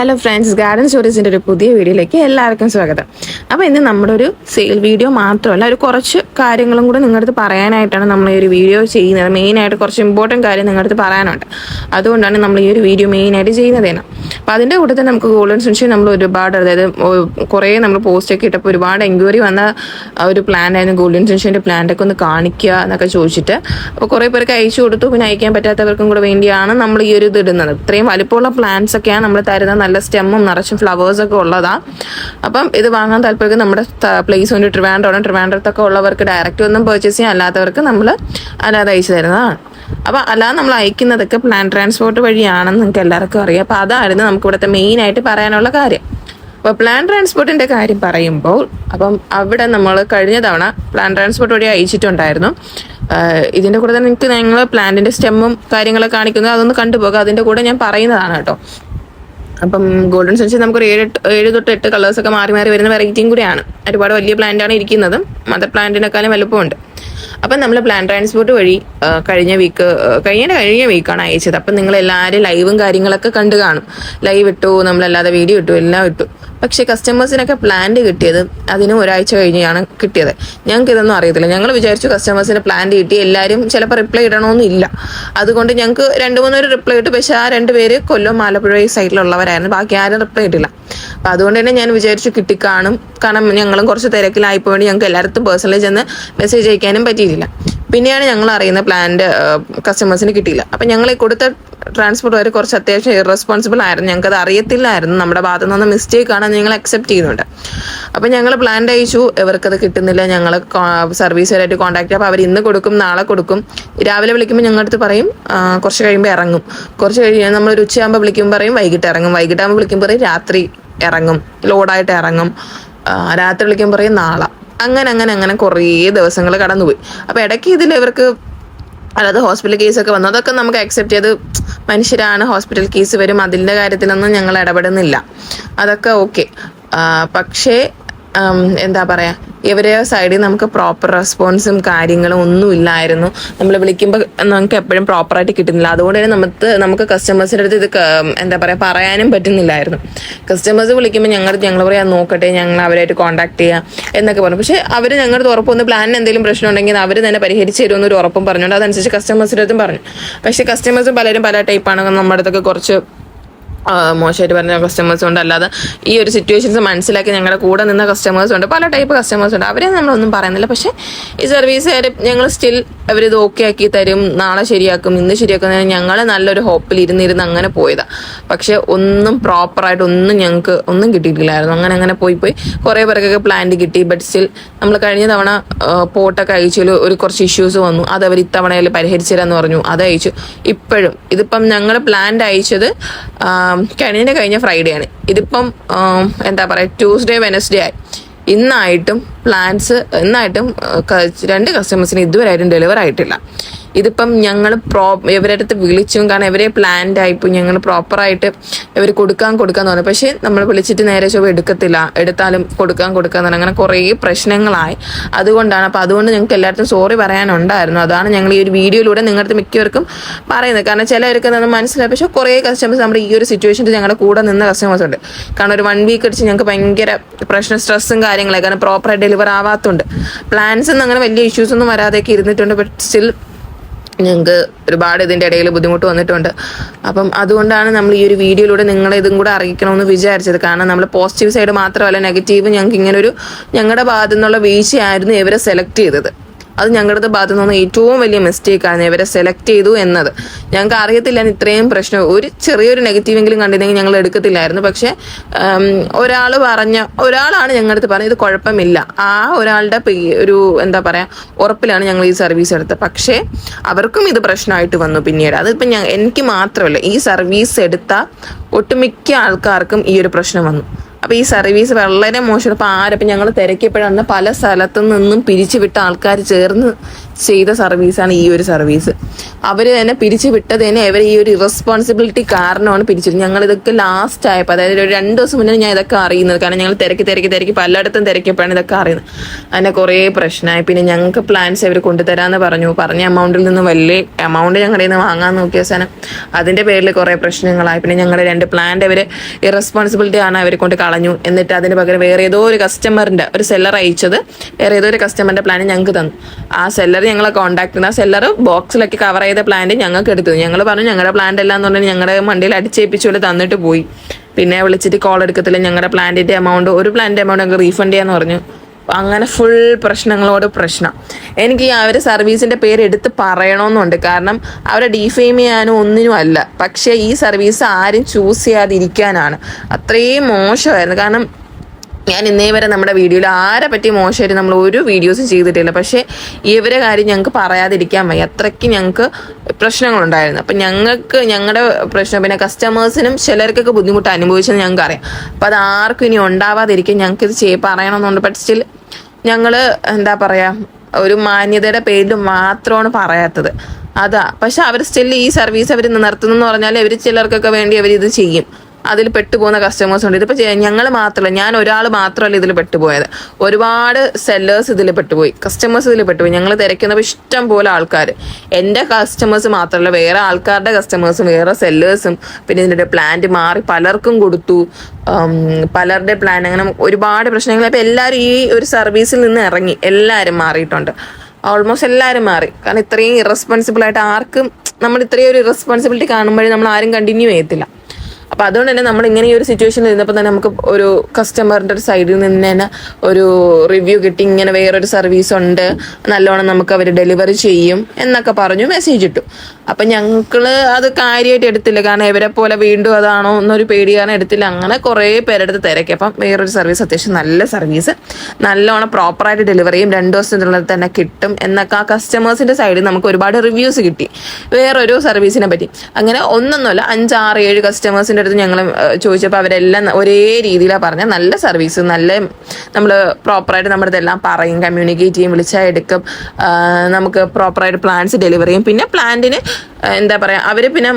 Hello friends garden സ്റ്റോറീസിന്റെ ഒരു പുതിയ വീഡിയോയിലേക്ക് എല്ലാവർക്കും സ്വാഗതം. അപ്പോൾ ഇന്ന് നമ്മുടെ ഒരു സെയിൽ വീഡിയോ മാത്രമല്ല ഒരു കുറച്ച് കാര്യങ്ങളും കൂടെ നിങ്ങളുടെ അടുത്ത് പറയാനായിട്ടാണ് നമ്മൾ ഈ ഒരു വീഡിയോ ചെയ്യുന്നത്. മെയിനായിട്ട് കുറച്ച് ഇമ്പോർട്ടന്റ് കാര്യം നിങ്ങളുടെ അടുത്ത് പറയാനുണ്ട്. അതുകൊണ്ടാണ് നമ്മൾ ഈ ഒരു വീഡിയോ മെയിനായിട്ട് ചെയ്യുന്നത് തന്നെ. അപ്പോൾ അതിന്റെ തന്നെ നമുക്ക് ഗോൾഡൻ സെൻഷൻ നമ്മൾ ഒരുപാട് അതായത് കുറേ നമ്മൾ പോസ്റ്റൊക്കെ ഇട്ടപ്പോൾ ഒരുപാട് എൻക്വയറി വന്ന ഒരു പ്ലാൻ ആയിരുന്നു ഗോൾഡൻ സെൻഷന്റെ പ്ലാനൊക്കെ ഒന്ന് കാണിക്കുക എന്നൊക്കെ ചോദിച്ചിട്ട്. അപ്പോൾ കുറേ പേർക്ക് അയച്ചു കൊടുത്തു പിന്നെ അയക്കാൻ പറ്റാത്തവർക്കും കൂടെ വേണ്ടിയാണ് നമ്മൾ ഈ ഒരു ഇത് ഇടുന്നത്. ഇത്രയും വലിപ്പമുള്ള പ്ലാന്റ്സ് ഒക്കെയാണ് നമ്മൾ തരുന്നത് നല്ല സ്റ്റെമ്മും നിറച്ചും ഫ്ലവേഴ്സ് ഒക്കെ ഉള്ളതാ. അപ്പം ഇത് വാങ്ങാൻ താല്പര്യം നമ്മുടെ പ്ലേസ് കൊണ്ട് ട്രിവാൻഡ്രോണ് ട്രിവാൻഡ്രത്തൊക്കെ ഉള്ളവർക്ക് ഡയറക്റ്റ് ഒന്നും പർച്ചേസ് ചെയ്യാൻ അല്ലാത്തവർക്ക് നമ്മൾ അല്ലാതെ അയച്ചു തരുന്നതാണ്. അപ്പം അല്ലാതെ നമ്മൾ അയക്കുന്നതൊക്കെ പ്ലാൻ ട്രാൻസ്പോർട്ട് വഴിയാണെന്ന് നിങ്ങൾക്ക് എല്ലാവർക്കും അറിയാം. അപ്പം അതായിരുന്നു നമുക്ക് ഇവിടുത്തെ മെയിൻ ആയിട്ട് പറയാനുള്ള കാര്യം. അപ്പോൾ പ്ലാൻ ട്രാൻസ്പോർട്ടിന്റെ കാര്യം പറയുമ്പോൾ അപ്പം അവിടെ നമ്മൾ കഴിഞ്ഞ തവണ പ്ലാൻ ട്രാൻസ്പോർട്ട് വഴി അയച്ചിട്ടുണ്ടായിരുന്നു. ഇതിന്റെ കൂടെ തന്നെ നിങ്ങൾക്ക് ഞങ്ങൾ പ്ലാന്റിന്റെ സ്റ്റെമ്മും കാര്യങ്ങളൊക്കെ കാണിക്കുന്നത് അതൊന്ന് കണ്ടുപോകുക അതിന്റെ കൂടെ ഞാൻ പറയുന്നതാണ് കേട്ടോ. അപ്പം ഗോൾഡൻ സെൻസ് നമുക്കൊരു ഏഴ് ഏഴ് തൊട്ട് എട്ട് കളേഴ്സൊക്കെ മാറി മാറി വരുന്ന വെറൈറ്റിയും കൂടിയാണ്. ഒരുപാട് വലിയ പ്ലാന്റാണ് ഇരിക്കുന്നത്. മദർ പ്ലാന്റിനെക്കാളും വലുപ്പമുണ്ട്. അപ്പം നമ്മൾ പ്ലാൻ ട്രാൻസ്പോർട്ട് വഴി കഴിഞ്ഞ വീക്ക് കഴിഞ്ഞ കഴിഞ്ഞ വീക്കാണ് അയച്ചത്. അപ്പം നിങ്ങൾ എല്ലാവരും ലൈവും കാര്യങ്ങളൊക്കെ കണ്ടു കാണും. ലൈവ് ഇട്ടു നമ്മളല്ലാതെ വീഡിയോ ഇട്ടു എല്ലാം ഇട്ടു. പക്ഷേ കസ്റ്റമേഴ്സിനൊക്കെ പ്ലാന്റ് കിട്ടിയത് അതിനും ഒരാഴ്ച കഴിഞ്ഞാണ് കിട്ടിയത്. ഞങ്ങൾക്ക് ഇതൊന്നും അറിയത്തില്ല. ഞങ്ങൾ വിചാരിച്ചു കസ്റ്റമേഴ്സിന് പ്ലാന്റ് കിട്ടി. എല്ലാവരും ചിലപ്പോൾ റിപ്ലൈ ഇടണമെന്നില്ല അതുകൊണ്ട് ഞങ്ങൾക്ക് രണ്ട് മൂന്നൊരു റിപ്ലൈ ഇട്ടു. പക്ഷേ ആ രണ്ട് പേര് കൊല്ലം ആലപ്പുഴ സൈഡിലുള്ളവരായിരുന്നു ബാക്കി ആരും റിപ്ലൈ ഇട്ടില്ല. അപ്പം അതുകൊണ്ട് തന്നെ ഞാൻ വിചാരിച്ചു കിട്ടിക്കാണും. കാരണം ഞങ്ങളും കുറച്ച് തിരക്കിലായിപ്പോയി ഞങ്ങൾക്ക് എല്ലായിടത്തും പേഴ്സണലി ചെന്ന് മെസ്സേജ് അയക്കാനും പറ്റിയിട്ടില്ല. പിന്നെയാണ് ഞങ്ങൾ അറിയുന്ന പ്ലാന്റ് കസ്റ്റമേഴ്സിന് കിട്ടിയില്ല. അപ്പം ഞങ്ങൾ ഈ കൊടുത്ത ട്രാൻസ്പോർട്ട് വരെ കുറച്ച് അത്യാവശ്യം ഇറസ്പോൺസിബിൾ ആയിരുന്നു. ഞങ്ങൾക്ക് അത് അറിയത്തില്ലായിരുന്നു. നമ്മുടെ ഭാഗത്തു നിന്ന് മിസ്റ്റേക്ക് ആണ് ഞങ്ങൾ അക്സെപ്റ്റ് ചെയ്യുന്നുണ്ട്. അപ്പം ഞങ്ങൾ പ്ലാന്റ് അയച്ചു. ഇവർക്കത് കിട്ടുന്നില്ല. ഞങ്ങൾ സർവീസുകാരായിട്ട് കോൺടാക്ട് അപ്പോൾ അവർ ഇന്ന് കൊടുക്കും നാളെ കൊടുക്കും. രാവിലെ വിളിക്കുമ്പോൾ ഞങ്ങളുടെ അടുത്ത് പറയും കുറച്ച് കഴിയുമ്പോൾ ഇറങ്ങും. കുറച്ച് കഴിയുമ്പോൾ നമ്മൾ ഒരു ഉച്ചയാകുമ്പോൾ വിളിക്കുമ്പോൾ പറയും വൈകിട്ട് ഇറങ്ങും. വൈകിട്ടാകുമ്പോൾ വിളിക്കുമ്പോൾ പറയും രാത്രി ഇറങ്ങും. ലോഡായിട്ട് ഇറങ്ങും. രാത്രി വിളിക്കുമ്പോൾ പറയും നാളെ. അങ്ങനെ അങ്ങനെ അങ്ങനെ കുറേ ദിവസങ്ങൾ കടന്നുപോയി. അപ്പോൾ ഇടയ്ക്ക് ഇതിൽ ഇവർക്ക് അതായത് ഹോസ്പിറ്റൽ കേസൊക്കെ വന്നു. അതൊക്കെ നമുക്ക് അക്സെപ്റ്റ് ചെയ്ത് മനുഷ്യരാണ് ഹോസ്പിറ്റൽ കേസ് വരും. അതിന്റെ കാര്യത്തിലൊന്നും ഞങ്ങൾ ഇടപെടുന്നില്ല. അതൊക്കെ ഓക്കെ പക്ഷേ എന്താ പറയാ ഇവരെ സൈഡിൽ നമുക്ക് പ്രോപ്പർ റെസ്പോൺസും കാര്യങ്ങളും ഒന്നും ഇല്ലായിരുന്നു. നമ്മൾ വിളിക്കുമ്പോൾ നമുക്ക് എപ്പോഴും പ്രോപ്പറായിട്ട് കിട്ടുന്നില്ല. അതുകൊണ്ട് തന്നെ നമുക്ക് നമുക്ക് കസ്റ്റമേഴ്സിന്റെ അടുത്ത് ഇത് എന്താ പറയുക പറയാനും പറ്റുന്നില്ലായിരുന്നു. കസ്റ്റമേഴ്സ് വിളിക്കുമ്പോൾ ഞങ്ങൾ ഞങ്ങൾ പറയാം നോക്കട്ടെ ഞങ്ങൾ അവരായിട്ട് കോൺടാക്ട് ചെയ്യാം എന്നൊക്കെ പറഞ്ഞു. പക്ഷേ അവർ ഞങ്ങളുടെ ഉറപ്പൊന്ന് പ്ലാനിന് എന്തെങ്കിലും പ്രശ്നം ഉണ്ടെങ്കിൽ അവർ തന്നെ പരിഹരിച്ച് തരുമെന്ന് ഒരു ഉറപ്പും പറഞ്ഞുകൊണ്ട് അതനുസരിച്ച് കസ്റ്റമേഴ്സിന്റെ അടുത്തും പറഞ്ഞു. പക്ഷേ കസ്റ്റമേഴ്സും പലരും പല ടൈപ്പാണ് നമ്മുടെ അടുത്തൊക്കെ കുറച്ച് മോശമായിട്ട് പറഞ്ഞ കസ്റ്റമേഴ്സ് ഉണ്ട്. അല്ലാതെ ഈ ഒരു സിറ്റുവേഷൻസ് മനസ്സിലാക്കി ഞങ്ങളുടെ കൂടെ നിന്ന കസ്റ്റമേഴ്സ് ഉണ്ട്. പല ടൈപ്പ് കസ്റ്റമേഴ്സ് ഉണ്ട്. അവരെ നമ്മളൊന്നും പറയുന്നില്ല. പക്ഷേ ഈ സർവീസുകാർ ഞങ്ങൾ സ്റ്റിൽ അവരിത് ഓക്കെ ആക്കി തരും. നാളെ ശരിയാക്കും. ഇന്ന് ശരിയാക്കും. ഞങ്ങൾ നല്ലൊരു ഹോപ്പിൽ ഇരുന്നിരുന്ന് അങ്ങനെ പോയതാ. പക്ഷെ ഒന്നും പ്രോപ്പറായിട്ട് ഒന്നും ഞങ്ങൾക്ക് ഒന്നും കിട്ടിയിട്ടില്ലായിരുന്നു. അങ്ങനെ അങ്ങനെ പോയി പോയി കുറേ പേർക്കൊക്കെ പ്ലാന്റ് കിട്ടി. ബട്ട് സ്റ്റിൽ നമ്മൾ കഴിഞ്ഞ തവണ പോട്ടൊക്കെ അയച്ചതിൽ ഒരു കുറച്ച് ഇഷ്യൂസ് വന്നു. അത് അവർ ഇത്തവണയിൽ പരിഹരിച്ചു തരാമെന്ന് പറഞ്ഞു. അത് അയച്ചു ഇപ്പോഴും ഇതിപ്പം ഞങ്ങൾ പ്ലാന്റ് അയച്ചത് കഴിഞ്ഞ കഴിഞ്ഞ ഫ്രൈഡേ ആണ്. ഇതിപ്പം എന്താ പറയുക ട്യൂസ്ഡേ വെനസ്ഡേ ആയി. ഇന്നായിട്ടും പ്ലാൻസ് ഇന്നായിട്ടും രണ്ട് കസ്റ്റമേഴ്സിന് ഇതുവരെയായിട്ടും ഡെലിവർ ആയിട്ടില്ല. ഇതിപ്പം ഞങ്ങൾ പ്രോ ഇവരുടെ അടുത്ത് വിളിച്ചും കാരണം ഇവരെ പ്ലാൻഡ് ആയിപ്പോൾ ഞങ്ങൾ പ്രോപ്പറായിട്ട് ഇവർ കൊടുക്കാൻ കൊടുക്കാൻ പറഞ്ഞു. പക്ഷേ നമ്മൾ വിളിച്ചിട്ട് നേരെ ചൊവ്വ എടുക്കത്തില്ല. എടുത്താലും കൊടുക്കാൻ കൊടുക്കാൻ തോന്നി അങ്ങനെ കുറേ പ്രശ്നങ്ങളായി. അതുകൊണ്ടാണ് അപ്പോൾ അതുകൊണ്ട് ഞങ്ങൾക്ക് എല്ലായിടത്തും സോറി പറയാനുണ്ടായിരുന്നു. അതാണ് ഞങ്ങൾ ഈ ഒരു വീഡിയോയിലൂടെ നിങ്ങളുടെ മിക്കവർക്കും പറയുന്നത്. കാരണം ചിലവർക്ക് നമ്മൾ മനസ്സിലായി. പക്ഷേ കുറേ കസ്റ്റമേഴ്സ് നമ്മുടെ ഈ ഒരു സിറ്റുവേഷനിൽ ഞങ്ങളുടെ കൂടെ നിന്ന കസ്റ്റമേഴ്സ് ഉണ്ട്. കാരണം ഒരു വൺ വീക്ക് അടിച്ച് ഞങ്ങൾക്ക് ഭയങ്കര പ്രശ്നം സ്ട്രെസ്സും കാര്യങ്ങളൊക്കെ കാരണം പ്രോപ്പറായിട്ട് ഡെലിവർ ആവാത്തതുണ്ട്. പ്ലാൻസ് ഒന്നും അങ്ങനെ വലിയ ഇഷ്യൂസ് ഒന്നും വരാതെയൊക്കെ ഇരുന്നിട്ടുണ്ട്. ബട്ട് സ്റ്റിൽ ഞങ്ങൾക്ക് ഒരുപാട് ഇതിന്റെ ഇടയിൽ ബുദ്ധിമുട്ട് വന്നിട്ടുണ്ട്. അപ്പം അതുകൊണ്ടാണ് നമ്മൾ ഈ ഒരു വീഡിയോയിലൂടെ നിങ്ങളെ ഇതും കൂടെ അറിയിക്കണമെന്ന് വിചാരിച്ചത്. കാരണം നമ്മൾ പോസിറ്റീവ് സൈഡ് മാത്രമല്ല നെഗറ്റീവ് ഞങ്ങൾക്ക് ഇങ്ങനെ ഒരു ഞങ്ങളുടെ ഭാഗത്തു നിന്നുള്ള വീഴ്ചയായിരുന്നു ഇവരെ സെലക്ട് ചെയ്തത്. അത് ഞങ്ങളുടെ ഭാഗത്തു നിന്ന് ഏറ്റവും വലിയ മിസ്റ്റേക്കാണ് ഇവരെ സെലക്ട് ചെയ്തു എന്നത്. ഞങ്ങൾക്ക് അറിയത്തില്ല ഇത്രയും പ്രശ്നം. ഒരു ചെറിയൊരു നെഗറ്റീവെങ്കിലും കണ്ടിരുന്നെങ്കിൽ ഞങ്ങൾ എടുക്കത്തില്ലായിരുന്നു. പക്ഷേ ഒരാൾ പറഞ്ഞ ഒരാളാണ് ഞങ്ങളുടെ അടുത്ത് പറഞ്ഞത് ഇത് കുഴപ്പമില്ല. ആ ഒരാളുടെ ഒരു എന്താ പറയുക ഉറപ്പിലാണ് ഞങ്ങൾ ഈ സർവീസ് എടുത്തത്. പക്ഷേ അവർക്കും ഇത് പ്രശ്നമായിട്ട് വന്നു പിന്നീട്. അതിപ്പോൾ ഞാൻ എനിക്ക് മാത്രമല്ല ഈ സർവീസ് എടുത്ത ഒട്ടുമിക്ക ആൾക്കാർക്കും ഈ ഒരു പ്രശ്നം വന്നു. അപ്പൊ ഈ സർവീസ് വളരെ മോശം. അപ്പൊ ആരപ്പം ഞങ്ങൾ തിരക്കിയപ്പോഴാണ് പല സ്ഥലത്തു നിന്നും പിരിച്ചുവിട്ട ആൾക്കാർ ചേർന്ന് ചെയ്ത സർവീസാണ് ഈ ഒരു സർവീസ്. അവർ തന്നെ പിരിച്ചു വിട്ടത് തന്നെ അവർ ഈ ഒരു ഇറസ്പോൺസിബിലിറ്റി കാരണമാണ് പിരിച്ചത്. ഞങ്ങൾ ഇതൊക്കെ ലാസ്റ്റ് ആയപ്പോൾ അതായത് ഒരു രണ്ട് ദിവസം മുന്നേ ഞാൻ ഇതൊക്കെ അറിയുന്നത്. കാരണം ഞങ്ങൾ തിരക്കി തിരക്കി തിരക്കി പലയിടത്തും തിരക്കിയപ്പോഴാണ് ഇതൊക്കെ അറിയുന്നത്. അങ്ങനെ കുറേ പ്രശ്നമായി. പിന്നെ ഞങ്ങൾക്ക് പ്ലാൻസ് അവർ കൊണ്ടുതരാമെന്ന് പറഞ്ഞു. പറഞ്ഞ എമൗണ്ടിൽ നിന്ന് വലിയ എമൗണ്ട് ഞങ്ങളുടെ നിന്ന് വാങ്ങാൻ നോക്കിയ സാധനം. അതിന്റെ പേരിൽ കുറേ പ്രശ്നങ്ങളായി. പിന്നെ ഞങ്ങളുടെ രണ്ട് പ്ലാന്റ് അവർ ഇറസ്പോൺസിബിലിറ്റി ആണ് അവരെ കൊണ്ട് കളഞ്ഞു. എന്നിട്ട് അതിന് പകരം വേറെ ഏതോ ഒരു കസ്റ്റമറിന്റെ ഒരു സെല്ലർ അയച്ചത്. വേറെ ഏതോ ഒരു കസ്റ്റമറിന്റെ പ്ലാൻ ഞങ്ങൾക്ക് തന്നു. ആ സെല്ലർ ഞങ്ങളെ കോൺടാക്ട് ചെയ്തു ആ സെല്ലർ ബോക്സിലൊക്കെ കവർ ചെയ്ത പ്ലാന്റ് ഞങ്ങൾക്ക് എടുത്തു. ഞങ്ങൾ പറഞ്ഞു ഞങ്ങളുടെ പ്ലാന്റ് എല്ലാം എന്ന് പറഞ്ഞാൽ ഞങ്ങളുടെ മണ്ടിയിൽ അടിച്ചേപ്പിച്ചുകൊണ്ട് തന്നിട്ട് പോയി. പിന്നെ വിളിച്ചിട്ട് കോൾ എടുക്കത്തില്ല. ഞങ്ങളുടെ പ്ലാന്റിന്റെ എമൗണ്ട് ഒരു പ്ലാന്റിന്റെ എമൗണ്ട് ഞങ്ങൾക്ക് റീഫണ്ട് ചെയ്യാന്ന് പറഞ്ഞു. അങ്ങനെ ഫുൾ പ്രശ്നങ്ങളോട് പ്രശ്നം. എനിക്ക് അവർ സർവീസിന്റെ പേര് എടുത്ത് പറയണമെന്നുണ്ട് കാരണം അവരെ ഡീഫെയിം ചെയ്യാനും ഒന്നിനും അല്ല. പക്ഷേ ഈ സർവീസ് ആരും ചൂസ് ചെയ്യാതിരിക്കാനാണ്. അത്രയും മോശമായിരുന്നു. കാരണം ഞാൻ ഇന്നേ വരെ നമ്മുടെ വീഡിയോയിൽ ആരെ പറ്റി മോശമായിട്ട് നമ്മൾ ഒരു വീഡിയോസും ചെയ്തിട്ടില്ല. പക്ഷേ ഇവരെ കാര്യം ഞങ്ങൾക്ക് പറയാതിരിക്കാൻ വയ്യ. അത്രയ്ക്ക് ഞങ്ങൾക്ക് പ്രശ്നങ്ങളുണ്ടായിരുന്നു. അപ്പം ഞങ്ങൾക്ക് ഞങ്ങളുടെ പ്രശ്നം പിന്നെ കസ്റ്റമേഴ്സിനും ചിലർക്കൊക്കെ ബുദ്ധിമുട്ട് അനുഭവിച്ചെന്ന് ഞങ്ങൾക്ക് അറിയാം. അപ്പം അത് ആർക്കും ഇനി ഉണ്ടാവാതിരിക്കാൻ ഞങ്ങൾക്ക് ഇത് ചെയ്യ പറയണമെന്നുണ്ട്. ബട്ട് സ്റ്റിൽ ഞങ്ങൾ എന്താ പറയുക ഒരു മാന്യതയുടെ പേരിൽ മാത്രമാണ് പറയാത്തത്. അതാ. പക്ഷെ അവർ സ്റ്റിൽ ഈ സർവീസ് അവർ നിർത്തുന്നെന്ന് പറഞ്ഞാൽ അവർ ചിലർക്കൊക്കെ വേണ്ടി അവർ ഇത് ചെയ്യും. അതിൽ പെട്ടുപോകുന്ന കസ്റ്റമേഴ്സ് ഉണ്ട്. ഇതിപ്പോൾ ഞങ്ങൾ മാത്രമല്ല ഞാൻ ഒരാൾ മാത്രമല്ല ഇതിൽ പെട്ടുപോയത്. ഒരുപാട് സെല്ലേഴ്സ് ഇതിൽ പെട്ടുപോയി. കസ്റ്റമേഴ്സ് ഇതിൽ പെട്ടുപോയി. ഞങ്ങൾ തിരക്കുന്നപ്പോൾ ഇഷ്ടം പോലെ ആൾക്കാർ എന്റെ കസ്റ്റമേഴ്സ് മാത്രമല്ല വേറെ ആൾക്കാരുടെ കസ്റ്റമേഴ്സും വേറെ സെല്ലേഴ്സും പിന്നെ ഇതിന്റെ പ്ലാന്റ് മാറി പലർക്കും കൊടുത്തു. പലരുടെ പ്ലാൻ അങ്ങനെ ഒരുപാട് പ്രശ്നങ്ങൾ. അപ്പോൾ എല്ലാവരും ഈ ഒരു സർവീസിൽ നിന്ന് ഇറങ്ങി. എല്ലാവരും മാറിയിട്ടുണ്ട്. ഓൾമോസ്റ്റ് എല്ലാവരും മാറി. കാരണം ഇത്രയും ഇറസ്പോൺസിബിൾ ആയിട്ട് ആർക്കും നമ്മൾ ഇത്രയും ഒരു ഇറസ്പോൺസിബിലിറ്റി കാണുമ്പോഴേ നമ്മൾ ആരും കണ്ടിന്യൂ ചെയ്യത്തില്ല. അപ്പൊ അതുകൊണ്ട് തന്നെ നമ്മൾ ഇങ്ങനെ ഈ ഒരു സിറ്റുവേഷൻ ഇരുന്നപ്പോൾ തന്നെ നമുക്ക് ഒരു കസ്റ്റമറിന്റെ ഒരു സൈഡിൽ നിന്ന് തന്നെ ഒരു റിവ്യൂ കിട്ടി. ഇങ്ങനെ വേറൊരു സർവീസ് ഉണ്ട്. നല്ലോണം നമുക്ക് അവർ ഡെലിവറി ചെയ്യും എന്നൊക്കെ പറഞ്ഞു മെസ്സേജ് ഇട്ടു. അപ്പൊ ഞങ്ങൾ അത് കാര്യമായിട്ട് എടുത്തില്ല. കാരണം ഇവരെ പോലെ വീണ്ടും അതാണോ എന്നൊരു പേടി കാരണം എടുത്തില്ല. അങ്ങനെ കുറേ പേരെടുത്ത് തിരക്കി. അപ്പം വേറൊരു സർവീസ് അത്യാവശ്യം നല്ല സർവീസ് നല്ലോണം പ്രോപ്പറായിട്ട് ഡെലിവറി ചെയ്യും. രണ്ട് ദിവസത്തിനുള്ളിൽ തന്നെ കിട്ടും എന്നൊക്കെ ആ കസ്റ്റമേഴ്സിന്റെ സൈഡിൽ നമുക്ക് ഒരുപാട് റിവ്യൂസ് കിട്ടി. വേറൊരു സർവീസിനെ പറ്റി. അങ്ങനെ ഒന്നൊന്നുമല്ല അഞ്ചാറ് ഏഴ് കസ്റ്റമേഴ്സിന്റെ അടുത്ത് ഞങ്ങൾ ചോദിച്ചപ്പോൾ അവരെല്ലാം ഒരേ രീതിയിലാണ് പറഞ്ഞത് നല്ല സർവീസ് നല്ല നമ്മൾ പ്രോപ്പറായിട്ട് നമ്മുടെ ഇതെല്ലാം പറയും കമ്മ്യൂണിക്കേറ്റ് ചെയ്യും വിളിച്ചാൽ എടുക്കും. നമുക്ക് പ്രോപ്പറായിട്ട് പ്ലാൻസ് ഡെലിവർ ചെയ്യും. പിന്നെ പ്ലാന്റിന് എന്താ പറയുക അവർ പിന്നെ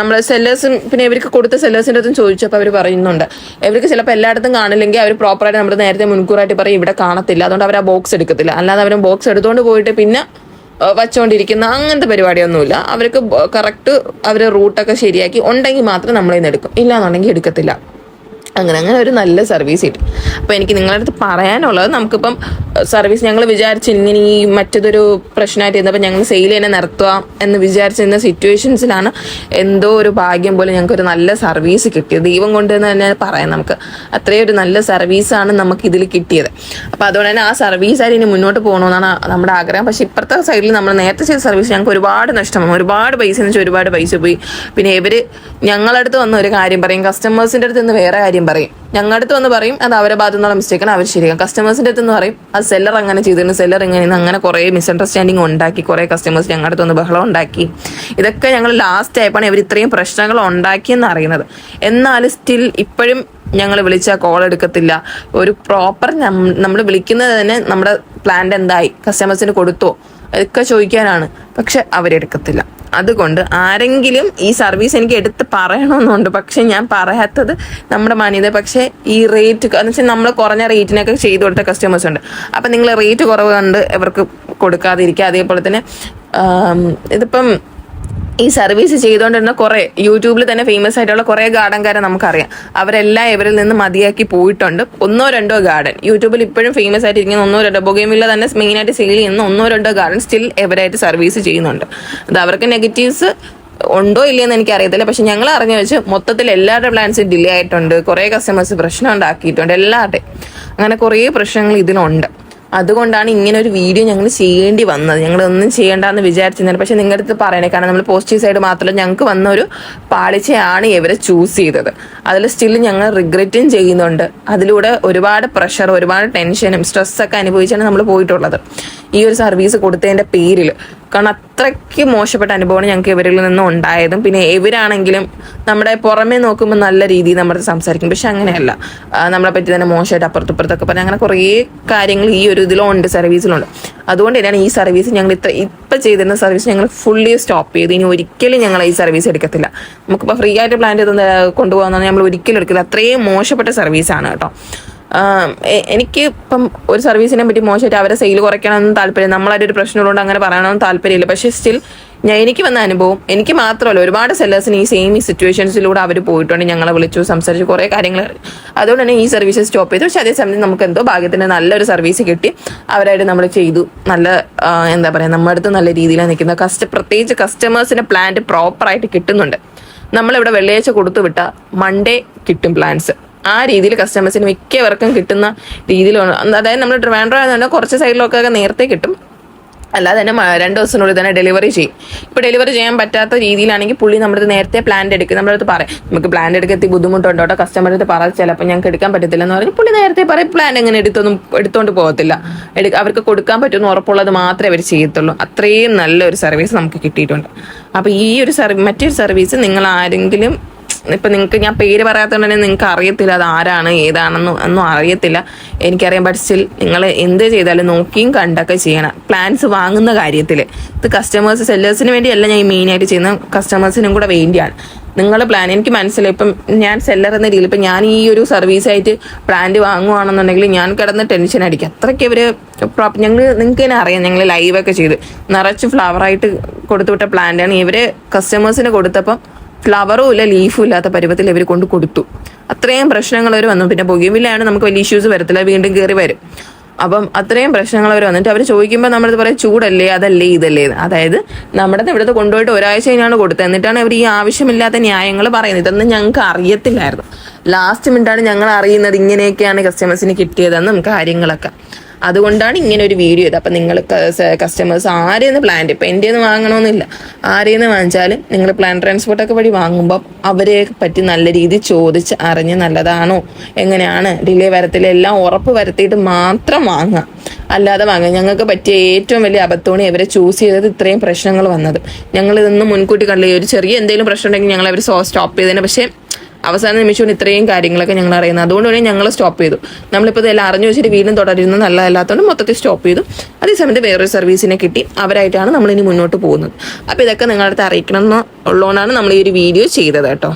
നമ്മൾ സെല്ലേഴ്സും പിന്നെ ഇവർക്ക് കൊടുത്ത സെല്ലേഴ്സിന്റെ അടുത്തും ചോദിച്ചപ്പോൾ അവർ പറയുന്നുണ്ട്. ഇവർക്ക് ചിലപ്പോൾ എല്ലായിടത്തും കാണില്ലെങ്കിൽ അവർ പ്രോപ്പറായിട്ട് നമ്മുടെ നേരത്തെ മുൻകൂറായിട്ട് പറയും ഇവിടെ കാണത്തില്ല. അതുകൊണ്ട് അവർ ആ ബോക്സ് എടുക്കത്തില്ല. അല്ലാതെ അവർ ബോക്സ് എടുത്തുകൊണ്ട് പോയിട്ട് പിന്നെ വച്ചുകൊണ്ടിരിക്കുന്ന അങ്ങനത്തെ പരിപാടിയൊന്നുമില്ല. അവർക്ക് കറക്റ്റ് അവരെ റൂട്ടൊക്കെ ശരിയാക്കി ഉണ്ടെങ്കിൽ മാത്രം നമ്മളിന്ന് എടുക്കും. ഇല്ലാന്നുണ്ടെങ്കിൽ എടുക്കത്തില്ല. അങ്ങനെ അങ്ങനെ ഒരു നല്ല സർവീസ് കിട്ടി. അപ്പോൾ എനിക്ക് നിങ്ങളുടെ അടുത്ത് പറയാനുള്ളത് നമുക്കിപ്പം സർവീസ് ഞങ്ങൾ വിചാരിച്ച് ഇങ്ങനെ ഈ മറ്റതൊരു പ്രശ്നമായിട്ട് ഇരുന്നപ്പോൾ ഞങ്ങൾ സെയിൽ തന്നെ നിർത്തുക എന്ന് വിചാരിച്ചിരുന്ന സിറ്റുവേഷൻസിലാണ് എന്തോ ഒരു ഭാഗ്യം പോലെ ഞങ്ങൾക്കൊരു നല്ല സർവീസ് കിട്ടിയത്. ദൈവം കൊണ്ട് തന്നെ പറയാം നമുക്ക്. അത്രയും ഒരു നല്ല സർവീസാണ് നമുക്ക് ഇതിൽ കിട്ടിയത്. അപ്പോൾ അതുകൊണ്ട് തന്നെ ആ ആയിട്ട് ഇനി മുന്നോട്ട് പോകണമെന്നാണ് നമ്മുടെ ആഗ്രഹം. പക്ഷേ ഇപ്പുറത്തെ സൈഡിൽ നമ്മൾ നേരത്തെ ചെയ്ത സർവീസ് ഞങ്ങൾക്ക് ഒരുപാട് നഷ്ടമാണ് ഒരുപാട് പൈസ എന്ന് വെച്ചാൽ ഒരുപാട് പൈസ പോയി. പിന്നെ ഇവർ ഞങ്ങളടുത്ത് വന്ന് ഒരു കാര്യം പറയും. കസ്റ്റമേഴ്സിന്റെ അടുത്ത് നിന്ന് വേറെ കാര്യം പറയും. ഞങ്ങളുടെ അടുത്ത് വന്ന് പറയും അത് അവരെ ഭാഗത്തു നിന്നുള്ള മിസ്റ്റേക്കാണ് അവർ ശരിയാണ് കസ്റ്റമേഴ്സിന്റെ അടുത്ത് പറയും അത് സെല്ലർ അങ്ങനെ ചെയ്തിരുന്നു. സെല്ലർ ഇങ്ങനെ അങ്ങനെ കുറേ മിസ്അണ്ടർസ്റ്റാൻഡിങ് ഉണ്ടാക്കി കുറേ കസ്റ്റമേഴ്സ് ഞങ്ങളുടെ അടുത്ത് വന്ന് ബഹളം ഉണ്ടാക്കി. ഇതൊക്കെ ഞങ്ങൾ ലാസ്റ്റ് ആയപ്പോഴാണ് ഇവർ ഇത്രയും പ്രശ്നങ്ങൾ ഉണ്ടാക്കിയെന്ന് അറിയുന്നത്. എന്നാൽ സ്റ്റിൽ ഇപ്പോഴും ഞങ്ങൾ വിളിച്ചാൽ കോൾ എടുക്കത്തില്ല. ഒരു പ്രോപ്പർ നമ്മൾ വിളിക്കുന്നത് തന്നെ നമ്മുടെ പ്ലാന്റ് എന്തായി? കസ്റ്റമേഴ്സിന് കൊടുത്തോ? ഒക്കെ ചോദിക്കാനാണ്. പക്ഷെ അവരെടുക്കത്തില്ല. അതുകൊണ്ട് ആരെങ്കിലും ഈ സർവീസ് എനിക്ക് എടുത്ത് പറയണമെന്നുണ്ട്. പക്ഷെ ഞാൻ പറയാത്തത് നമ്മുടെ മാന്യത പക്ഷേ ഈ റേറ്റ് എന്ന് വെച്ചാൽ നമ്മൾ കുറഞ്ഞ റേറ്റിനൊക്കെ ചെയ്തു കൊടുത്ത കസ്റ്റമേഴ്സ് ഉണ്ട്. അപ്പം നിങ്ങൾ റേറ്റ് കുറവ് കണ്ട് ഇവർക്ക് കൊടുക്കാതിരിക്കുക. അതേപോലെ തന്നെ ഇതിപ്പം ഈ സർവീസ് ചെയ്തുകൊണ്ടിരുന്ന കുറെ യൂട്യൂബിൽ തന്നെ ഫേമസ് ആയിട്ടുള്ള കുറെ ഗാർഡൻകാരെ നമുക്കറിയാം. അവരെല്ലാം ഇവരിൽ നിന്ന് മതിയാക്കി പോയിട്ടുണ്ട്. ഒന്നോ രണ്ടോ ഗാർഡൻ. യൂട്യൂബിൽ ഇപ്പോഴും ഫേമസ് ആയിട്ടിരിക്കുന്ന ഒന്നോ രണ്ടോ ബൊഗേമില്ല തന്നെ മെയിൻ ആയിട്ട് സെയിൽ ചെയ്യുന്ന ഒന്നോ രണ്ടോ ഗാർഡൻ സ്റ്റിൽ എവരായിട്ട് സർവീസ് ചെയ്യുന്നുണ്ട്. അത് അവർക്ക് നെഗറ്റീവ്സ് ഉണ്ടോ ഇല്ലയെന്ന് എനിക്ക് അറിയത്തില്ല പക്ഷെ ഞങ്ങൾ അറിഞ്ഞു വെച്ച് മൊത്തത്തിൽ എല്ലാവരുടെ പ്ലാൻസ് ഡിലേ ആയിട്ടുണ്ട്. കുറേ കസ്റ്റമേഴ്സ് പ്രശ്നം ഉണ്ടാക്കിയിട്ടുണ്ട്. എല്ലാവരുടെയും. അങ്ങനെ കുറേ പ്രശ്നങ്ങൾ ഇതിലുണ്ട്. അതുകൊണ്ടാണ് ഇങ്ങനെ ഒരു വീഡിയോ ഞങ്ങൾ ചെയ്യേണ്ടി വന്നത്. ഞങ്ങൾ ഒന്നും ചെയ്യേണ്ടെന്ന് വിചാരിച്ചിരുന്നത് പക്ഷെ നിങ്ങളുടെ അടുത്ത് പറയണേ കാരണം നമ്മൾ പോസിറ്റീവ് സൈഡ് മാത്രമല്ല ഞങ്ങൾക്ക് വന്ന ഒരു പാളിച്ചയാണ് ഇവരെ ചൂസ് ചെയ്തത്. അതിൽ സ്റ്റിൽ ഞങ്ങൾ റിഗ്രറ്റും ചെയ്യുന്നുണ്ട്. അതിലൂടെ ഒരുപാട് പ്രഷർ ഒരുപാട് ടെൻഷനും സ്ട്രെസ്സൊക്കെ അനുഭവിച്ചാണ് നമ്മൾ പോയിട്ടുള്ളത്. ഈ ഒരു സർവീസ് കൊടുത്തതിന്റെ പേരിൽ കാരണം അത്രയ്ക്ക് മോശപ്പെട്ട അനുഭവമാണ് ഞങ്ങൾക്ക് ഇവരിൽ നിന്നും ഉണ്ടായതും. പിന്നെ ഇവരാണെങ്കിലും നമ്മുടെ പുറമേ നോക്കുമ്പോൾ നല്ല രീതിയിൽ നമ്മുടെ സംസാരിക്കും. പക്ഷെ അങ്ങനെയല്ല. നമ്മളെ പറ്റി തന്നെ മോശമായിട്ട് അപ്പുറത്തപ്പുറത്തൊക്കെ പറഞ്ഞാൽ അങ്ങനെ കുറേ കാര്യങ്ങൾ ഈ ഒരു ഇതിലുണ്ട് സർവീസിലുണ്ട്. അതുകൊണ്ട് തന്നെയാണ് ഈ സർവീസ് ഞങ്ങൾ ഇത്ര ഇപ്പം ചെയ്തിരുന്ന സർവീസ് ഞങ്ങൾ ഫുള്ളി സ്റ്റോപ്പ് ചെയ്ത്. ഇനി ഒരിക്കലും ഞങ്ങൾ ഈ സർവീസ് എടുക്കത്തില്ല. നമുക്കിപ്പോൾ ഫ്രീ ആയിട്ട് പ്ലാൻ ചെയ്ത് കൊണ്ടുപോകാൻ നമ്മൾ ഒരിക്കലും എടുക്കില്ല. അത്രയും മോശപ്പെട്ട സർവീസാണ് കേട്ടോ. എനിക്ക് ഇപ്പം ഒരു സർവീസിനെ പറ്റി മോശമായിട്ട് അവരെ സെയിൽ കുറയ്ക്കണമെന്ന് താല്പര്യം നമ്മളായിട്ട് ഒരു പ്രശ്നമുള്ളതുകൊണ്ട് അങ്ങനെ പറയണമെന്ന് താല്പര്യമില്ല. പക്ഷേ സ്റ്റിൽ ഞാൻ എനിക്ക് വന്ന അനുഭവം എനിക്ക് മാത്രമല്ല ഒരുപാട് സെല്ലേഴ്സിന് ഈ സെയിം ഈ സിറ്റുവേഷൻസിലൂടെ അവർ പോയിട്ടുണ്ട്. ഞങ്ങളെ വിളിച്ചു സംസാരിച്ചു കുറേ കാര്യങ്ങൾ അതുകൊണ്ട് തന്നെ ഈ സർവീസ് സ്റ്റോപ്പ് ചെയ്തു. പക്ഷേ അതേസമയം നമുക്ക് എന്തോ ഭാഗ്യത്തിന് നല്ലൊരു സർവീസ് കിട്ടി. അവരായിട്ട് നമ്മൾ ചെയ്തു. നല്ല എന്താ പറയുക നമ്മുടെ അടുത്ത് നല്ല രീതിയിലാണ് നിൽക്കുന്നത്. കസ്റ്റ പ്രത്യേകിച്ച് കസ്റ്റമേഴ്സിന് പ്ലാന്റ് പ്രോപ്പറായിട്ട് കിട്ടുന്നുണ്ട്. നമ്മളിവിടെ വെള്ളിയാഴ്ച കൊടുത്തു വിട്ട മൺഡേ കിട്ടും പ്ലാൻസ് ആ രീതിയിൽ കസ്റ്റമേഴ്സിന് മിക്കവർക്കും കിട്ടുന്ന രീതിയിലാണ്. അതായത് നമ്മൾ ട്രിവാൻഡ്രോ ആയതുകൊണ്ട് കുറച്ച് സൈഡിലൊക്കെ നേരത്തെ കിട്ടും. അല്ലാതെ തന്നെ രണ്ട് ദിവസത്തിനുള്ളിൽ തന്നെ ഡെലിവറി ചെയ്യും. ഇപ്പോൾ ഡെലിവറി ചെയ്യാൻ പറ്റാത്ത രീതിയിലാണെങ്കിൽ പുള്ളി നമ്മുടെ നേരത്തെ പ്ലാൻ എടുക്കും. നമ്മുടെ പറയും നമുക്ക് പ്ലാൻ എടുക്കത്തി ബുദ്ധിമുട്ടുണ്ടോ കേട്ടോ. കസ്റ്റമർ അടുത്ത് പറ ചിലപ്പോൾ ഞങ്ങൾക്ക് എടുക്കാൻ പറ്റത്തില്ല എന്ന് പറഞ്ഞ് പുള്ളി നേരത്തെ പറയും. പ്ലാൻ എങ്ങനെ എടുത്തൊന്നും എടുത്തോണ്ട് പോകത്തില്ല. എടുക്ക അവർക്ക് കൊടുക്കാൻ പറ്റുമെന്ന് ഉറപ്പുള്ളത് മാത്രമേ അവർ ചെയ്യത്തുള്ളൂ. അത്രയും നല്ലൊരു സർവീസ് നമുക്ക് കിട്ടിയിട്ടുണ്ട്. അപ്പോൾ ഈ ഒരു സർവീസ് മറ്റൊരു സർവീസ് നിങ്ങൾ ആരെങ്കിലും ഇപ്പൊ നിങ്ങൾക്ക് ഞാൻ പേര് പറയാത്തതുകൊണ്ട് തന്നെ നിങ്ങൾക്ക് അറിയത്തില്ല അത് ആരാണ് ഏതാണെന്നും ഒന്നും അറിയത്തില്ല. എനിക്കറിയാൻ സ്റ്റിൽ നിങ്ങൾ എന്ത് ചെയ്താലും നോക്കിയും കണ്ടൊക്കെ ചെയ്യണം. പ്ലാൻസ് വാങ്ങുന്ന കാര്യത്തിൽ ഇത് കസ്റ്റമേഴ്സ് സെല്ലേഴ്സിന് വേണ്ടിയല്ല ഞാൻ മെയിനായിട്ട് ചെയ്യുന്നത്. ചെയ്യുന്ന കസ്റ്റമേഴ്സിനും കൂടെ വേണ്ടിയാണ്. നിങ്ങൾ പ്ലാൻ എനിക്ക് മനസ്സിലായി. ഇപ്പം ഞാൻ സെല്ലർ എന്ന രീതിയിൽ ഇപ്പം ഞാൻ ഈ ഒരു സർവീസായിട്ട് പ്ലാന്റ് വാങ്ങുവാണെന്നുണ്ടെങ്കിൽ ഞാൻ കിടന്ന് ടെൻഷൻ അടിക്കും. അത്രയ്ക്ക് പ്രോപ്പർ ഞങ്ങൾ നിങ്ങൾക്ക് തന്നെ അറിയാം ഞങ്ങൾ ലൈവൊക്കെ ചെയ്ത്. നിറച്ച് ഫ്ലവറായിട്ട് കൊടുത്തുവിട്ട പ്ലാന്റാണ് ഇവർ കസ്റ്റമേഴ്സിന് കൊടുത്തപ്പം ഫ്ലവറും ഇല്ല ലീഫും ഇല്ലാത്ത പരുവത്തിൽ ഇവർ കൊണ്ട് കൊടുത്തു. അത്രയും പ്രശ്നങ്ങൾ അവർ വന്നു. പിന്നെ പുകയുമില്ലാണ് നമുക്ക് വലിയ ഇഷ്യൂസ് വരത്തില്ല വീണ്ടും കയറി വരും. അപ്പം അത്രയും പ്രശ്നങ്ങൾ അവർ വന്നിട്ട് അവർ ചോദിക്കുമ്പോൾ നമ്മളത് പറയും ചൂടല്ലേ അതല്ലേ ഇതല്ലേ. അതായത് നമ്മുടെ ഇവിടുത്തെ കൊണ്ടുപോയിട്ട് ഒരാഴ്ച കഴിഞ്ഞാണ് കൊടുത്തത്. എന്നിട്ടാണ് ഇവർ ഈ ആവശ്യമില്ലാത്ത ന്യായങ്ങൾ പറയുന്നത്. ഇതൊന്നും ഞങ്ങൾക്ക് അറിയത്തില്ലായിരുന്നു. ലാസ്റ്റ് മിനിറ്റാണ് ഞങ്ങൾ അറിയുന്നത് ഇങ്ങനെയൊക്കെയാണ് കസ്റ്റമേഴ്സിന് കിട്ടിയതെന്നും കാര്യങ്ങളൊക്കെ. അതുകൊണ്ടാണ് ഇങ്ങനെ ഒരു വീഡിയോ ഇത്. അപ്പം നിങ്ങൾ കസ്റ്റമേഴ്സ് ആരെയെന്ന് പ്ലാൻ ഇപ്പം എന്റെ നിന്ന് വാങ്ങണമെന്നില്ല ആരെയെന്ന് വാങ്ങിച്ചാലും നിങ്ങൾ പ്ലാൻ ട്രാൻസ്പോർട്ടൊക്കെ വഴി വാങ്ങുമ്പോൾ അവരെ പറ്റി നല്ല രീതിയിൽ ചോദിച്ച് അറിഞ്ഞ് നല്ലതാണോ? എങ്ങനെയാണ്? ഡിലേ വരത്തില്ല. എല്ലാം ഉറപ്പ് വരുത്തിയിട്ട് മാത്രം വാങ്ങുക. അല്ലാതെ വാങ്ങുക. ഞങ്ങൾക്ക് പറ്റിയ ഏറ്റവും വലിയ അബദ്ധമാണ് ഇവരെ ചൂസ് ചെയ്തത് ഇത്രയും പ്രശ്നങ്ങൾ വന്നത്. ഞങ്ങൾ ഇതൊന്നും മുൻകൂട്ടി കണ്ടില്ല. ഒരു ചെറിയ എന്തെങ്കിലും പ്രശ്നം ഉണ്ടെങ്കിൽ ഞങ്ങൾ അവർ സോ സ്റ്റോപ്പ് ചെയ്തതിന് പക്ഷേ അവസാന നിമിഷം ഇത്രയും കാര്യങ്ങളൊക്കെ ഞങ്ങൾ അറിയുന്നത്. അതുകൊണ്ട് തന്നെ ഞങ്ങൾ സ്റ്റോപ്പ് ചെയ്തു. നമ്മളിപ്പോൾ ഇതെല്ലാം അറിഞ്ഞു വെച്ചിട്ട് വീണ്ടും തുടരുന്നത് നല്ലതല്ലാത്തതുകൊണ്ട് മൊത്തത്തിൽ സ്റ്റോപ്പ് ചെയ്തു. അതേസമയത്ത് വേറൊരു സർവീസിനെ കിട്ടി. അവരായിട്ടാണ് നമ്മളിനി മുന്നോട്ട് പോകുന്നത്. അപ്പോൾ ഇതൊക്കെ നിങ്ങളുടെ അടുത്ത് അറിയിക്കണം എന്ന് ഉള്ളതുകൊണ്ടാണ് നമ്മൾ ഈ ഒരു വീഡിയോ ചെയ്തത് കേട്ടോ.